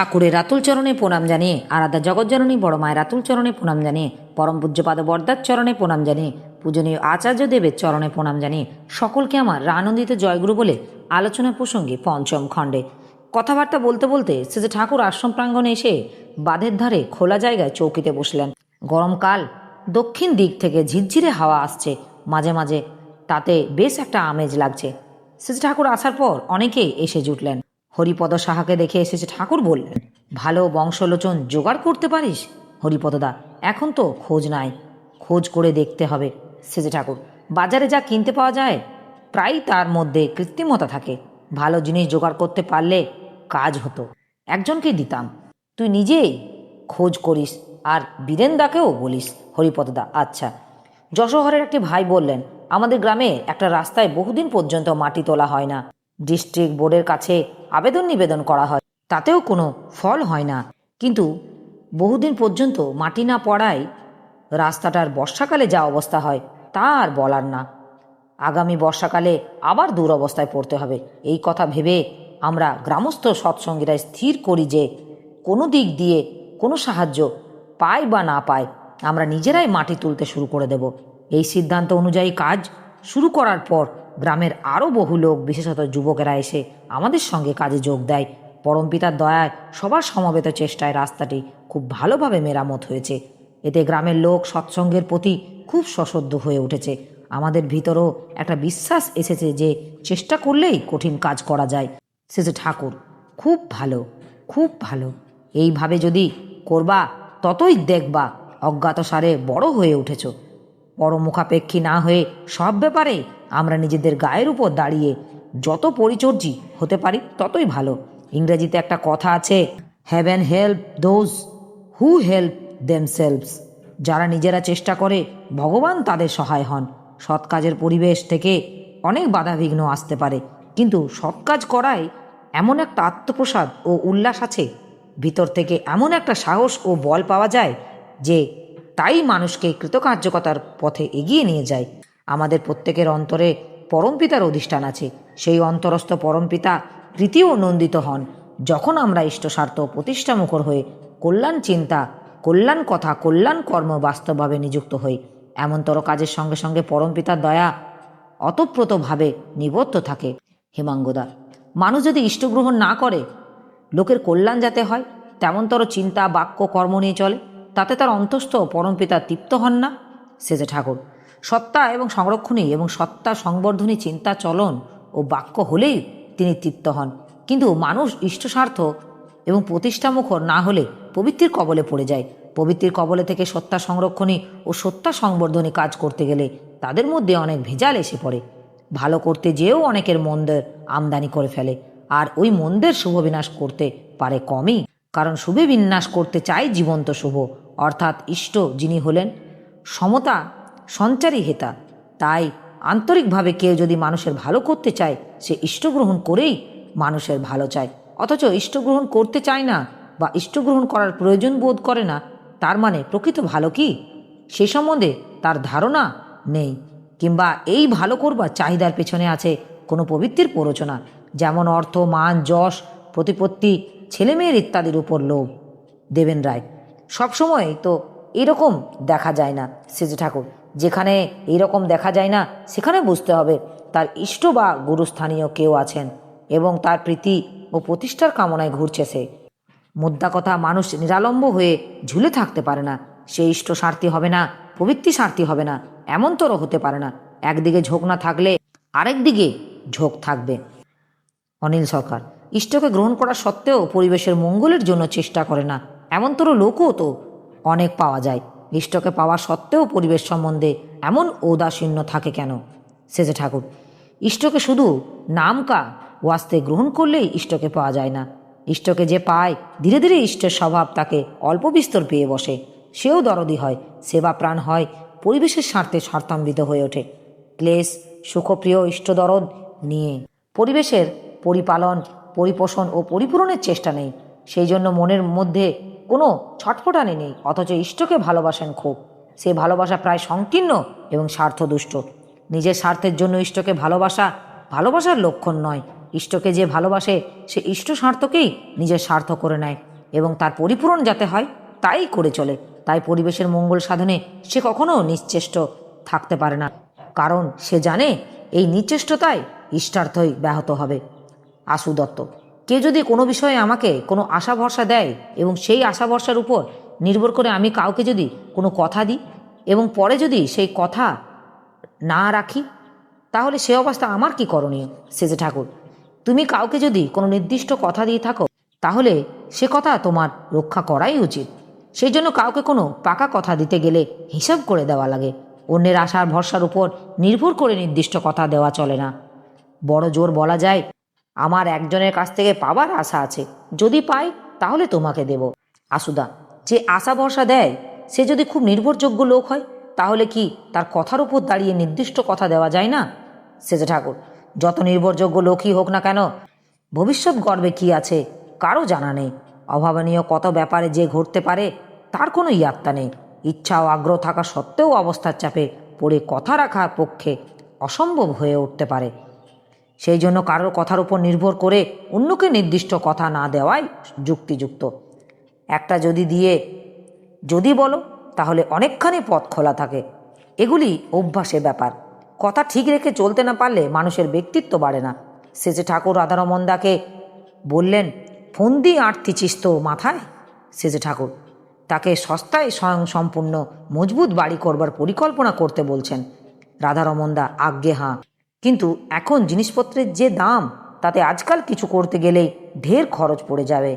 ঠাকুরের রাতুল চরণে প্রণাম জানিয়ে আরাধা জগজ্জননী বড় মায়ের রাতুল চরণে প্রণাম জানিয়ে, পরম পূজ্যপাদ বরদার চরণে প্রণাম জানিয়ে, পূজনীয় আচার্য দেবের চরণে প্রণাম জানিয়ে সকলকে আমার আনন্দিত জয়গুরু বলে আলোচনা প্রসঙ্গে পঞ্চম খণ্ডে। কথাবার্তা বলতে বলতে যে ঠাকুর আশ্রম প্রাঙ্গণে এসে বাঁধের ধারে খোলা জায়গায় চৌকিতে বসলেন। গরমকাল, দক্ষিণ দিক থেকে ঝিরঝিরে হাওয়া আসছে মাঝে মাঝে, তাতে বেশ একটা আমেজ লাগছে। যে ঠাকুর আসার পর অনেকেই এসে জুটলেন। হরিপদ সাহাকে দেখে এসেছে ঠাকুর বললেন, ভালো বংশলোচন জোগাড় করতে পারিস? হরিপদদা এখন তো খোঁজ নাই, খোঁজ করে দেখতে হবে। সেজে ঠাকুর, বাজারে যা কিনতে পাওয়া যায় প্রায় তার মধ্যে কৃত্রিমতা থাকে। ভালো জিনিস জোগাড় করতে পারলে কাজ হতো। একজনকে দিতাম, তুই নিজেই খোঁজ করিস আর বীরেন্দাকেও বলিস। হরিপদদা আচ্ছা। যশোহরের একটি ভাই বললেন, আমাদের গ্রামে একটা রাস্তায় বহুদিন পর্যন্ত মাটি তোলা হয় না। ডিস্ট্রিক্ট বোর্ডের কাছে আবেদন নিবেদন করা হয়। তাতেও কোনো ফল হয় না। কিন্তু বহুদিন পর্যন্ত মাটি না পড়ায় রাস্তাটার বর্ষাকালে যা অবস্থা হয়, তা আর বলার না। আগামী বর্ষাকালে আবার দুরবস্থায় পড়তে হবে। এই কথা ভেবে আমরা গ্রামস্থ সৎসঙ্গীরা স্থির করি যে, কোনো দিক দিয়ে কোনো সাহায্য পাই বা না পাই আমরা নিজেরাই মাটি তুলতে শুরু করে দেব। এই সিদ্ধান্ত অনুযায়ী কাজ শুরু করার পর গ্রামের আরও বহু লোক, বিশেষত যুবকেরা এসে আমাদের সঙ্গে কাজে যোগ দেয়। পরমপিতার দয়ায় সবার সমবেত চেষ্টায় রাস্তাটি খুব ভালোভাবে মেরামত হয়েছে। এতে গ্রামের লোক সৎসঙ্গের প্রতি খুব সশব্দ হয়ে উঠেছে। আমাদের ভিতরও একটা বিশ্বাস এসেছে যে চেষ্টা করলেই কঠিন কাজ করা যায়। সে যে ঠাকুর, খুব ভালো খুব ভালো। এইভাবে যদি করবা, ততই দেখবা অজ্ঞাতসারে বড় হয়ে উঠেছ। পরমুখাপেক্ষী না হয়ে সব ব্যাপারে আমরা নিজেদের গায়ের উপর দাঁড়িয়ে যত পরিচর্যি হতে পারি ততই ভালো। ইংরেজিতে একটা কথা আছে heaven help those who help themselves যারা নিজেরা চেষ্টা করে, ভগবান তাদের সহায় হন। সৎ কাজের পরিবেশ থেকে অনেক বাধাবিঘ্ন আসতে পারে। কিন্তু সৎ কাজ করায় এমন একটা আত্মপ্রসাদ ও উল্লাস আছে। ভিতর থেকে এমন একটা সাহস ও বল পাওয়া যায় যে তাই মানুষকে কৃতকার্যকতার পথে এগিয়ে নিয়ে যায়। আমাদের প্রত্যেকের অন্তরে পরমপিতার অধিষ্ঠান আছে। সেই অন্তরস্থ পরমপিতা প্রীতিও নন্দিত হন। যখন আমরা ইষ্টস্বার্থ প্রতিষ্ঠামুখর হয়ে কল্যাণ চিন্তা, কল্যাণ কথা, কল্যাণ কর্ম বাস্তবভাবে নিযুক্ত হই, এমনতর কাজের সঙ্গে সঙ্গে পরমপিতার দয়া অতপ্রতভাবে নিবদ্ধ থাকে। হেমাঙ্গদা মানুষ যদি ইষ্টগ্রহণ না করে, লোকের কল্যাণ যাতে হয়, তেমনতর চিন্তা, বাক্য, কর্ম নিয়ে চলে। তাতে তার অন্তস্থ পরমপিতা তৃপ্ত হন না, সেজে ঠাকুর। সত্তা এবং সংরক্ষণী এবং সত্তা সংবর্ধনী চিন্তা চলন ও বাক্য হলেই তিনি তৃপ্ত হন। কিন্তু মানুষ ইষ্টস্বার্থ এবং প্রতিষ্ঠামুখর না হলে পবিত্রের কবলে পড়ে যায়। পবিত্রের কবলে থেকে সত্তা সংরক্ষণী ও সত্তা সংবর্ধনী কাজ করতে গেলে তাদের মধ্যে অনেক ভেজাল এসে পড়ে। ভালো করতে যেও অনেকের মন্দের আমদানি করে ফেলে, আর ওই মন্দের শুভ বিনাশ করতে পারে কমই। কারণ শুভে বিন্যাস করতে চায় জীবন্ত শুভ অর্থাৎ ইষ্ট যিনি হলেন, সমতা সঞ্চারী হেতা। তাই আন্তরিকভাবে কেউ যদি মানুষের ভালো করতে চায়, সে ইষ্টগ্রহণ করেই মানুষের ভালো চায়। অথচ ইষ্টগ্রহণ করতে চায় না বা ইষ্টগ্রহণ করার প্রয়োজন বোধ করে না, তার মানে প্রকৃত ভালো কি? সে সম্বন্ধে তার ধারণা নেই। কিংবা এই ভালো করবার চাহিদার পেছনে আছে কোনো পবিত্রের প্ররোচনা, যেমন অর্থ, মান, যশ, প্রতিপত্তি, ছেলেমেয়ের ইত্যাদির উপর লোভ। দেবেন রায় সবসময় তো এরকম দেখা যায় না, সেজে ঠাকুর। যেখানে এইরকম দেখা যায় না, সেখানে বুঝতে হবে তার ইষ্ট বা গুরুস্থানীয় কেউ আছেন এবং তার প্রীতি ও প্রতিষ্ঠার কামনায় ঘুরছে সে। মুদ্রা কথা মানুষ নিরালম্ব হয়ে ঝুলে থাকতে পারে না। সে ইষ্ট স্বার্থী হবে না পবিত্রী স্বার্থী হবে না এমনতরও হতে পারে না। একদিকে ঝোঁক না থাকলে আরেক দিকে ঝোঁক থাকবে। অনিল সরকার, ইষ্টকে গ্রহণ করা সত্ত্বেও পরিবেশের মঙ্গলের জন্য চেষ্টা করে না। এমনতর লোকও তো অনেক পাওয়া যায়। ইষ্টকে পাওয়া সত্ত্বেও পরিবেশ সম্বন্ধে এমন ঔদাসীন্য থাকে কেন? সেজে ঠাকুর, ইষ্টকে শুধু নামকা ওয়াস্তে গ্রহণ করলেই ইষ্টকে পাওয়া যায় না। ইষ্টকে যে পায়, ধীরে ধীরে ইষ্টের স্বভাব তাকে অল্প বিস্তর পেয়ে বসে। সেও দরদি হয়, সেবা প্রাণ হয়, পরিবেশের স্বার্থে স্বার্থান্বিত হয়ে ওঠে। ক্লেশ, সুখপ্রিয় ইষ্টদরদ নিয়ে পরিবেশের পরিপালন, পরিপোষণ ও পরিপূরণের চেষ্টা নেই। সেই জন্য মনের মধ্যে কোনো ছটফটানি নেই, অথচ ইষ্টকে ভালোবাসেন খুব। সে ভালোবাসা প্রায় সংকীর্ণ এবং স্বার্থদুষ্ট। নিজের স্বার্থের জন্য ইষ্টকে ভালোবাসা ভালোবাসার লক্ষণ নয়। ইষ্টকে যে ভালোবাসে, সে ইষ্ট স্বার্থকেই নিজের স্বার্থ করে নেয় এবং তার পরিপূরণ যাতে হয়, তাই করে চলে। তাই পরিবেশের মঙ্গল সাধনে সে কখনো নিশ্চেষ্ট থাকতে পারে না। কারণ সে জানে, এই নিশ্চেষ্টতায় ইষ্টার্থই ব্যাহত হবে। আশু দত্ত কে যদি কোনো বিষয়ে আমাকে কোনো আশা ভরসা দেয় এবং সেই আশা ভরসার উপর নির্ভর করে আমি কাউকে যদি কোনো কথা দিই এবং পরে যদি সেই কথা না রাখি, তাহলে সে অবস্থা আমার কি করণীয়? সেজে ঠাকুর, তুমি কাউকে যদি কোনো নির্দিষ্ট কথা দিয়ে থাকো, তাহলে সে কথা তোমার রক্ষা করাই উচিত। সেই জন্য কাউকে কোনো পাকা কথা দিতে গেলে হিসাব করে দেওয়া লাগে। অন্যের আশার ভরসার উপর নির্ভর করে নির্দিষ্ট কথা দেওয়া চলে না। বড় জোর বলা যায় আমার একজনের কাছ থেকে পাবার আশা আছে। যদি পাই, তাহলে তোমাকে দেব। আসুদা যে আশা ভরসা দেয়, সে যদি খুব নির্ভরযোগ্য লোক হয়, তাহলে কি তার কথার উপর দাঁড়িয়ে নির্দিষ্ট কথা দেওয়া যায় না? সেজে ঠাকুর, যত নির্ভরযোগ্য লোকই হোক না কেন, ভবিষ্যৎ গর্বে কি আছে কারও জানা নেই। অভাবনীয় কত ব্যাপারে যে ঘটতে পারে, তার কোনো ইয়াত্তা নেই। ইচ্ছা ও আগ্রহ থাকা সত্ত্বেও অবস্থার চাপে পড়ে কথা রাখার পক্ষে অসম্ভব হয়ে উঠতে পারে। সেই জন্য কারোর কথার উপর নির্ভর করে অন্যকে নির্দিষ্ট কথা না দেওয়াই যুক্তিযুক্ত। একটা যদি দিয়ে, যদি বলো, তাহলে অনেকখানি পথ খোলা থাকে। এগুলি অভ্যাসের ব্যাপার। কথা ঠিক রেখে চলতে না পারলে মানুষের ব্যক্তিত্ব বাড়ে না। শেষে ঠাকুর রাধারমন্দাকে বললেন ফন্দি আঁটতিছিস তো মাথায়? শেষে ঠাকুর। তাকে সস্তায় স্বয়ং সম্পূর্ণ মজবুত বাড়ি করবার পরিকল্পনা করতে বলছেন। রাধারমন্দা আজ্ঞে হাঁ। কিন্তু এখন জিনিসপত্রের যে দাম, তাতে আজকাল কিছু করতে গেলেই ঢের খরচ পড়ে যাবে।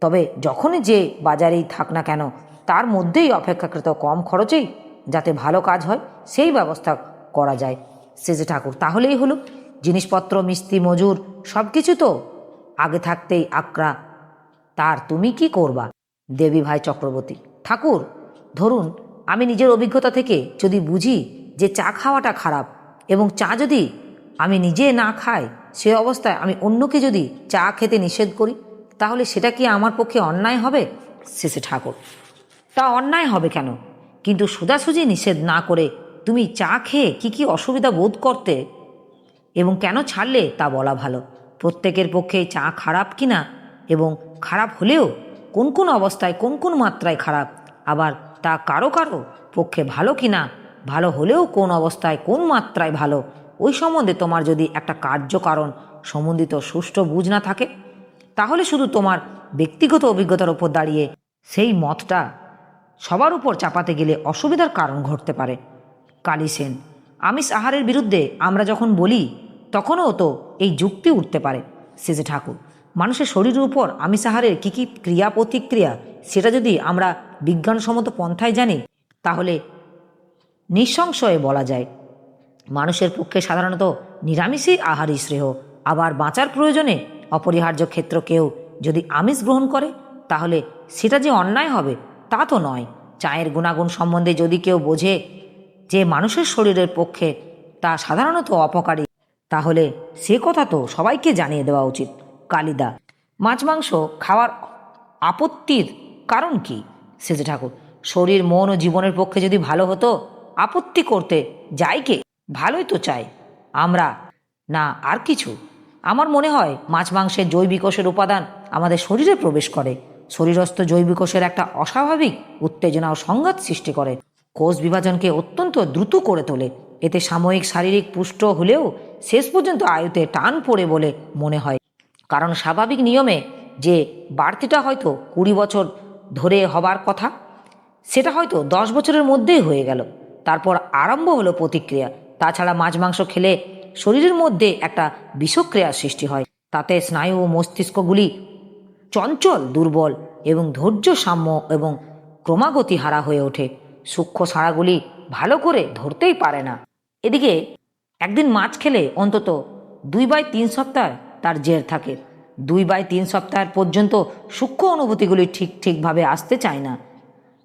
তবে যখনই যে বাজারেই থাক না কেন, তার মধ্যেই অপেক্ষাকৃত কম খরচেই যাতে ভালো কাজ হয়, সেই ব্যবস্থা করা যায়। সেজে ঠাকুর, তাহলেই হলো। জিনিসপত্র, মিস্ত্রি, মজুর সব কিছু তো আগে থাকতেই আকরা তার তুমি কি করবা? দেবী ভাই চক্রবর্তী, ঠাকুর, ধরুন আমি নিজের অভিজ্ঞতা থেকে যদি বুঝি যে চা খাওয়াটা খারাপ এবং চা যদি আমি নিজে না খাই, সে অবস্থায় আমি অন্যকে যদি চা খেতে নিষেধ করি, তাহলে সেটা কি আমার পক্ষে অন্যায় হবে? শেষে ঠাকুর। তা অন্যায় হবে কেন? কিন্তু সোজাসুজি নিষেধ না করে তুমি চা খেয়ে কি কি অসুবিধা বোধ করতে এবং কেন ছাড়লে তা বলা ভালো? প্রত্যেকের পক্ষে চা খারাপ কি না এবং খারাপ হলেও কোন কোন অবস্থায় কোন কোন মাত্রায় খারাপ? আবার তা কারও কারও পক্ষে ভালো কিনা ভালো হলেও কোন অবস্থায়, কোন মাত্রায় ভালো, ওই সম্বন্ধে তোমার যদি একটা কার্যকারণ সম্বন্ধিত সুষ্ঠু বুঝ না থাকে, তাহলে শুধু তোমার ব্যক্তিগত অভিজ্ঞতার উপর দাঁড়িয়ে সেই মতটা সবার উপর চাপাতে গেলে অসুবিধার কারণ ঘটতে পারে। কালী সেন, আমিষ আহারের বিরুদ্ধে আমরা যখন বলি, তখনও তো এই যুক্তি উঠতে পারে। সেজে ঠাকুর, মানুষের শরীরের উপর আমিষ আহারের কী কী ক্রিয়া প্রতিক্রিয়া সেটা যদি আমরা বিজ্ঞানসম্মত পন্থায় জানি, তাহলে নিঃসংশয়ে বলা যায়। মানুষের পক্ষে সাধারণত নিরামিষই আহারই শ্রেয়। আবার বাঁচার প্রয়োজনে অপরিহার্য ক্ষেত্র কেউ যদি আমিষ গ্রহণ করে, তাহলে সেটা যে অন্যায় হবে, তা তো নয়। চায়ের গুণাগুণ সম্বন্ধে যদি কেউ বোঝে যে মানুষের শরীরের পক্ষে তা সাধারণত অপকারী, তাহলে সে কথা তো সবাইকে জানিয়ে দেওয়া উচিত। কালিদা, মাছ মাংস খাওয়ার আপত্তির কারণ কি? সেজে ঠাকুর, শরীর, মন ও জীবনের পক্ষে যদি ভালো হতো আপত্তি করতে যাই কে? ভালোই তো চাই। আমরা? না, আর কিছু? আমার মনে হয় মাছ মাংসের জৈবিকোষের উপাদান আমাদের শরীরে প্রবেশ করে। শরীরস্থ জৈবিকোষের একটা অস্বাভাবিক উত্তেজনা ও সংঘাত সৃষ্টি করে। কোষ বিভাজনকে অত্যন্ত দ্রুত করে তোলে। এতে সাময়িক শারীরিক পুষ্ট হলেও শেষ পর্যন্ত আয়ুতে টান পড়ে বলে মনে হয়। কারণ স্বাভাবিক নিয়মে যে বাড়তিটা হয়তো কুড়ি বছর ধরে হবার কথা, সেটা হয়তো দশ বছরের মধ্যেই হয়ে গেল। তারপর আরম্ভ হলো প্রতিক্রিয়া। তাছাড়া মাছ মাংস খেলে শরীরের মধ্যে একটা বিষক্রিয়ার সৃষ্টি হয়। তাতে স্নায়ু ও মস্তিষ্কগুলি চঞ্চল, দুর্বল এবং ধৈর্য সাম্য এবং ক্রমাগতি হারা হয়ে ওঠে। সূক্ষ্ম সাড়াগুলি ভালো করে ধরতেই পারে না। এদিকে একদিন মাছ খেলে অন্তত দুই বাই তিন সপ্তাহ তার জের থাকে। দুই বাই তিন সপ্তাহ পর্যন্ত সূক্ষ্ম অনুভূতিগুলি ঠিক ঠিকভাবে আসতে চায় না।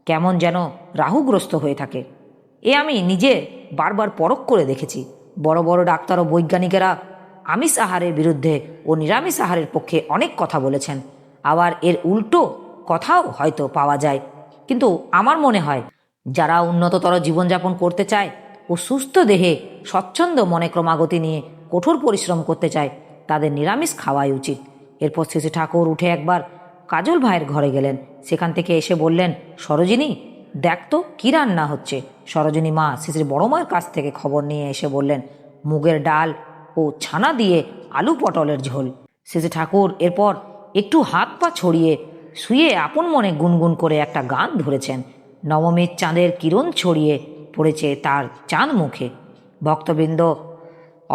কেমন যেন রাহুগ্রস্ত হয়ে থাকে। এ আমি নিজে বারবার পরখ করে দেখেছি। বড় বড় ডাক্তার ও বৈজ্ঞানিকেরা আমিষ আহারের বিরুদ্ধে ও নিরামিষ আহারের পক্ষে অনেক কথা বলেছেন। আবার এর উল্টো কথাও হয়তো পাওয়া যায়। কিন্তু আমার মনে হয়, যারা উন্নততর জীবনযাপন করতে চায় ও সুস্থ দেহে স্বচ্ছন্দ মনে ক্রমাগতি নিয়ে কঠোর পরিশ্রম করতে চায়, তাদের নিরামিষ খাওয়াই উচিত। এরপর শেষে ঠাকুর উঠে একবার কাজল ভাইয়ের ঘরে গেলেন। সেখান থেকে এসে বললেন, সরোজিনী, দেখ তো কী রান্না হচ্ছে। সরোজিনী মা শিশির বড় মায়ের কাছ থেকে খবর নিয়ে এসে বললেন, মুগের ডাল ও ছানা দিয়ে আলু পটলের ঝোল। শেষে ঠাকুর এরপর একটু হাত পা ছড়িয়ে শুয়ে আপন মনে গুনগুন করে একটা গান ধরেছেন। নবমীর চাঁদের কিরণ ছড়িয়ে পড়েছে তার চাঁদ মুখে। ভক্তবৃন্দ,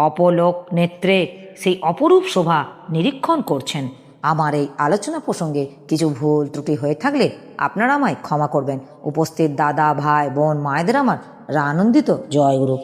অপলোক নেত্রে সেই অপরূপ শোভা নিরীক্ষণ করছেন। আমার এই আলোচনা প্রসঙ্গে কিছু ভুল ত্রুটি হয়ে থাকলে আপনারা আমায় ক্ষমা করবেন। উপস্থিত দাদা ভাই বোন মায়েদের আমার আনন্দিত জয় গুরু